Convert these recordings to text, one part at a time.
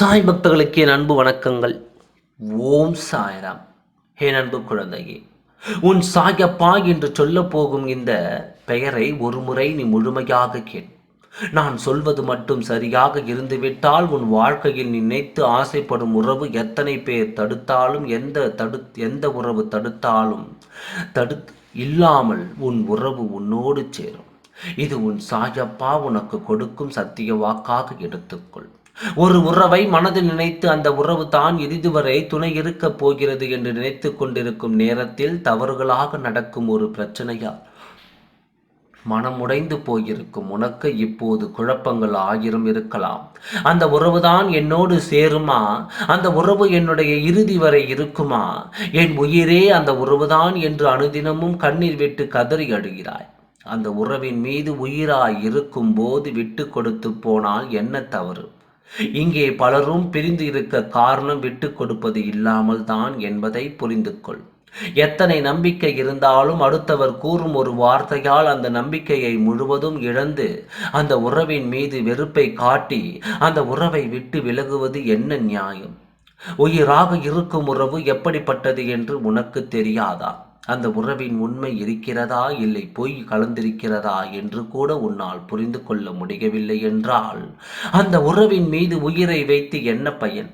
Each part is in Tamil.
சாய் பக்தர்களுக்கு என் அன்பு வணக்கங்கள். ஓம் சாய்ராம். என் அன்பு குழந்தையே உன் சாயப்பா என்று சொல்லப் போகும் இந்த பெயரை ஒருமுறை நீ முழுமையாக கேள். நான் சொல்வது மட்டும் சரியாக இருந்துவிட்டால் உன் வாழ்க்கையில் நினைத்து ஆசைப்படும் உறவு எத்தனை பேர் தடுத்தாலும் எந்த தடு எந்த உறவு தடுத்தாலும் தடு இல்லாமல் உன் உறவு உன்னோடு சேரும். இது உன் சாயப்பா உனக்கு கொடுக்கும் சத்திய வாக்காக எடுத்துக்கொள். ஒரு உறவை மனதில் நினைத்து அந்த உறவு தான் இறுதிவரை துணை இருக்கப் போகிறது என்று நினைத்து கொண்டிருக்கும் நேரத்தில் தவறுகளாக நடக்கும் ஒரு பிரச்சனையால் மனம் உடைந்து போயிருக்கும். உனக்கு இப்போது குழப்பங்கள் ஆயிரம் இருக்கலாம். அந்த உறவுதான் என்னோடு சேருமா? அந்த உறவு என்னுடைய இறுதி வரை இருக்குமா? என் உயிரே அந்த உறவுதான் என்று அனுதினமும் கண்ணீர் விட்டு கதறி அழுகிறாய். அந்த உறவின் மீது உயிராய் இருக்கும் போது விட்டு கொடுத்து போனால் என்ன தவறு? இங்கே பலரும் பிரிந்து இருக்க காரணம் விட்டு கொடுப்பது இல்லாமல் தான் என்பதை புரிந்து கொள். எத்தனை நம்பிக்கை இருந்தாலும் அடுத்தவர் கூறும் ஒரு வார்த்தையால் அந்த நம்பிக்கையை முழுவதும் இழந்து அந்த உறவின் மீது வெறுப்பை காட்டி அந்த உறவை விட்டு விலகுவது என்ன நியாயம்? உயிராக இருக்கும் உறவு எப்படிப்பட்டது என்று உனக்கு தெரியாதா? அந்த உறவின் உண்மை இருக்கிறதா இல்லை பொய் கலந்திருக்கிறதா என்று கூட உன்னால் புரிந்து கொள்ள முடியவில்லை என்றால் அந்த உறவின் மீது உயிரை வைத்து என்ன பயன்?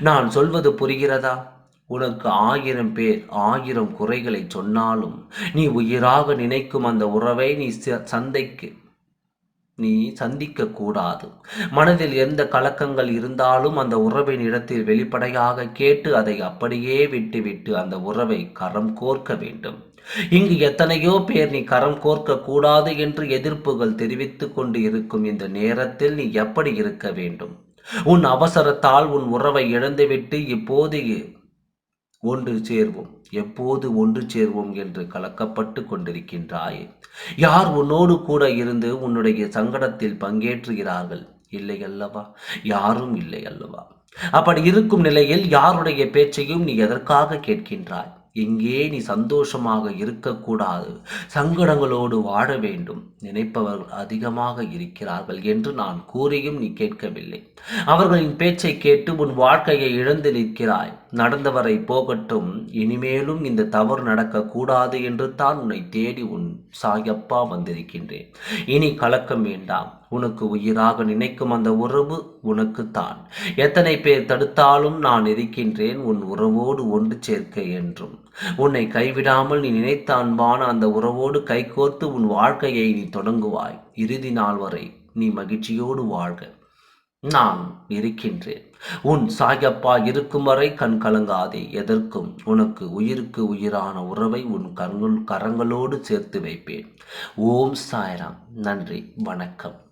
நான் சொல்வது புரிகிறதா? உனக்கு ஆயிரம் பேர் ஆயிரம் குறைகளை சொன்னாலும் நீ உயிராக நினைக்கும் அந்த உறவை நீ சந்தைக்கு நீ சந்திக்க கூடாது மனதில் எந்த கலக்கங்கள் இருந்தாலும் அந்த உறவின் இடத்தில் வெளிப்படையாக கேட்டு அதை அப்படியே விட்டுவிட்டு அந்த உறவை கரம் கோர்க்க வேண்டும். இங்கு எத்தனையோ பேர் நீ கரம் கோர்க்க கூடாது என்று எதிர்ப்புகள் தெரிவித்து கொண்டு இருக்கும் இந்த நேரத்தில் நீ எப்படி இருக்க வேண்டும்? உன் அவசரத்தால் உன் உறவை இழந்துவிட்டு இப்போது ஒன்று சேர்வோம். எப்போது ஒன்று சேர்வோம் என்று கலக்கப்பட்டு கொண்டிருக்கின்றாயே. யார் உன்னோடு கூட இருந்து உன்னுடைய சங்கடத்தில் பங்கேற்றுகிறார்கள்? இல்லை அல்லவா? யாரும் இல்லை அல்லவா? அப்படி இருக்கும் நிலையில் யாருடைய பேச்சையும் நீ எதற்காக கேட்கின்றாய்? எங்கே நீ சந்தோஷமாக இருக்கக்கூடாது. சங்கடங்களோடு வாழ வேண்டும். நினைப்பவர்கள் அதிகமாக இருக்கிறார்கள் என்று நான் கூறியும் நீ கேட்கவில்லை. அவர்களின் பேச்சை கேட்டு உன் வாழ்க்கையை இழந்து நிற்கிறாய். நடந்தவரை போகட்டும் இனிமேலும் இந்த தவறு நடக்கக்கூடாது என்று தான் உன்னை தேடி உன் சாயப்பா வந்திருக்கின்றேன். இனி கலக்கம் வேண்டாம். உனக்கு உயிராக நினைக்கும் அந்த உறவு உனக்குத்தான். எத்தனை பேர் தடுத்தாலும் நான் இருக்கின்றேன் உன் உறவோடு ஒன்று சேர்க்க என்றும். உன்னை கைவிடாமல் நீ நினைத்த அன்பான அந்த உறவோடு கைகோர்த்து உன் வாழ்க்கையை நீ தொடங்குவாய். இறுதி நாள் வரை நீ மகிழ்ச்சியோடு வாழ்க. நான் இருக்கின்றேன். உன் சாயப்பா இருக்கும் வரை கண் கலங்காதே. எதற்கும்? உனக்கு உயிருக்கு உயிரான உறவை உன் கண்கள் கரங்களோடு சேர்த்து வைப்பேன். ஓம் சாய்ராம். நன்றி. வணக்கம்.